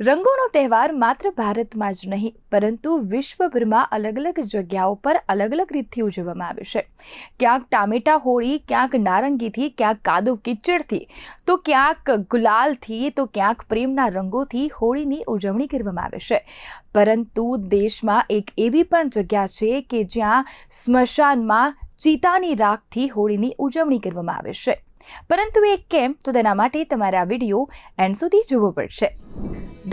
રંગોનો તહેવાર માત્ર ભારતમાં જ નહીં, પરંતુ વિશ્વભરમાં અલગ અલગ જગ્યાઓ પર અલગ અલગ રીતથી ઉજવવામાં આવે છે. ક્યાંક ટામેટા હોળી, ક્યાંક નારંગીથી, ક્યાંક કાદવ કિચડથી, તો ક્યાંક ગુલાલથી, તો ક્યાંક પ્રેમના રંગોથી હોળીની ઉજવણી કરવામાં આવે છે. પરંતુ દેશમાં એક એવી પણ જગ્યા છે કે જ્યાં સ્મશાનમાં ચિતાની રાખથી હોળીની ઉજવણી કરવામાં આવે છે. પરંતુ એ કેમ? તો તેના માટે તમારે આ વીડિયો એન્ડ સુધી જોવો પડશે.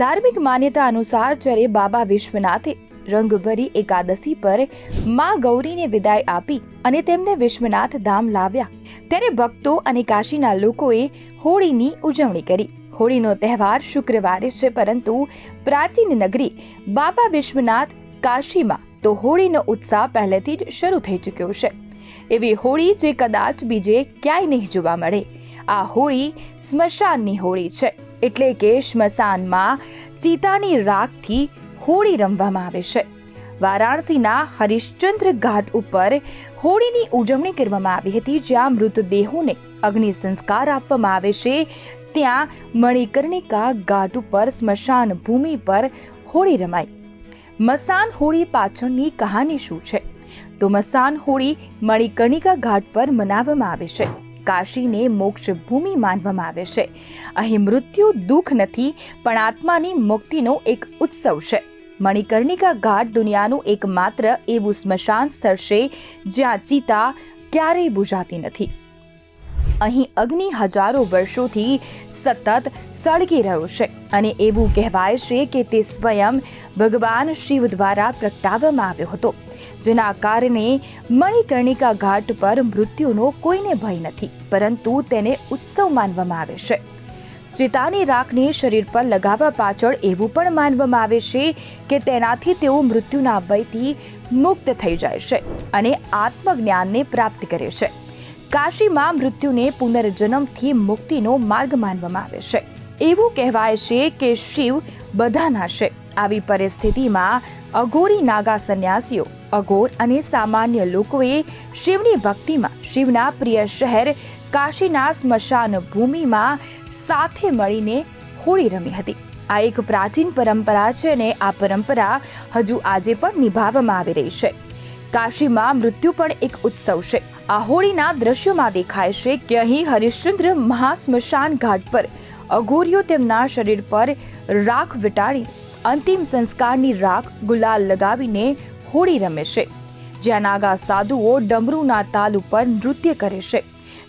ધાર્મિક માન્યતા અનુસાર જ્યારે બાબા વિશ્વનાથે રંગભરી એકાદશી પરમાં ગૌરીને વિદાય આપી અને તેમને વિશ્વનાથ ધામ લાવ્યા, ત્યારે ભક્તો અને કાશીના લોકોએ હોળીની ઉજવણી કરી. હોળીનો તહેવાર શુક્રવારે છે, પરંતુ પ્રાચીન નગરી બાબા વિશ્વનાથ કાશીમાં તો હોળીનો ઉત્સાહ પહેલેથી જ શરૂ થઈ ચૂક્યો છે. એવી હોળી જે કદાચ બીજે ક્યાંય નહીં જોવા મળે. આ હોળી સ્મશાનની હોળી છે. એટલે કે સ્મશાનમાં ચિતાની રાખથી હોળી રમવામાં આવે છે. વારાણસીના હરિશ્ચંદ્ર ઘાટ ઉપર હોળીની ઉજવણી કરવામાં આવી હતી, જ્યાં મૃતદેહોને અગ્નિ સંસ્કાર આપવામાં આવે છે. ત્યાં મણિકર્ણિકા ઘાટ ઉપર સ્મશાન ભૂમિ પર હોળી રમાઈ. મસાન હોળી પાછળની કહાની શું છે? તો મસાન હોળી મણિકર્ણિકા ઘાટ પર મનાવવામાં આવે છે. કાશીને મોક્ષ ભૂમિ માનવામાં આવે છે. અહીં મૃત્યુ દુઃખ નથી, પણ આત્માની મુક્તિનો એક ઉત્સવ છે. મણિકર્ણિકા ઘાટ દુનિયાનું એકમાત્ર એવું સ્મશાન સ્થળ છે, જ્યાં ચિતા ક્યારેય બુઝાતી નથી. અહીં અગ્નિ હજારો વર્ષોથી સતત સળગી રહ્યો છે અને એવું કહેવાય છે કે તે સ્વયં ભગવાન શિવ દ્વારા પ્રગટાવવામાં આવ્યો હતો. જેના કારણે મણિકર્ણિકા ઘાટ પર મૃત્યુનો કોઈને ભય નથી, પરંતુ તેને ઉત્સવ માનવામાં આવે છે. ચિતાની રાખને શરીર પર લગાવવા પાછળ એવું પણ માનવામાં આવે છે કે તેનાથી તેઓ મૃત્યુના ભયથી મુક્ત થઈ જાય છે અને આત્મજ્ઞાનને પ્રાપ્ત કરે છે. કાશીમાં મૃત્યુને પુનર્જન્મથી મુક્તિનો માર્ગ માનવામાં આવે છે. એવું કહેવાય છે કે શિવ બધાના છે. આવી પરિસ્થિતિમાં અઘોરી નાગા સંન્યાસીઓ અઘોર અને સામાન્ય લોકોએ શિવની ભક્તિમાં શિવના પ્રિય શહેર કાશીના સ્મશાન ભૂમિમાં સાથે મળીને હોળી રમી હતી. આ એક પ્રાચીન પરંપરા છે અને આ પરંપરા હજુ આજે પણ નિભાવવામાં આવી રહી છે. કાશીમાં મૃત્યુ પણ એક ઉત્સવ છે. આ હોળીના દ્રશ્યોમાં દેખાય છે કે અહીં હરિશ્ચંદ્ર મહાસ્મશાન ઘાટ પર અઘોરીઓ તેમના શરીર પર રાખ વિટાળી અંતિમ સંસ્કારની રાખ ગુલાલ લગાવીને હોળી રમે છે, જ્યાં નાગા સાધુઓ ડમરૂના તાલ ઉપર નૃત્ય કરે છે,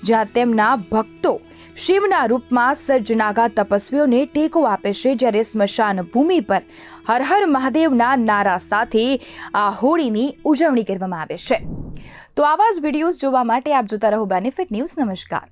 જ્યાં તેમના ભક્તો શિવના રૂપમાં સજ્જ નાગા તપસ્વીઓને ટેકો આપે છે, જ્યારે સ્મશાન ભૂમિ પર હર હર મહાદેવના નારા સાથે આ હોળીની ઉજવણી કરવામાં આવે છે. તો આવા જ વિડીયોઝ જોવા માટે આપ જોતા રહો બેનિફિટ ન્યૂઝ નમસ્કાર.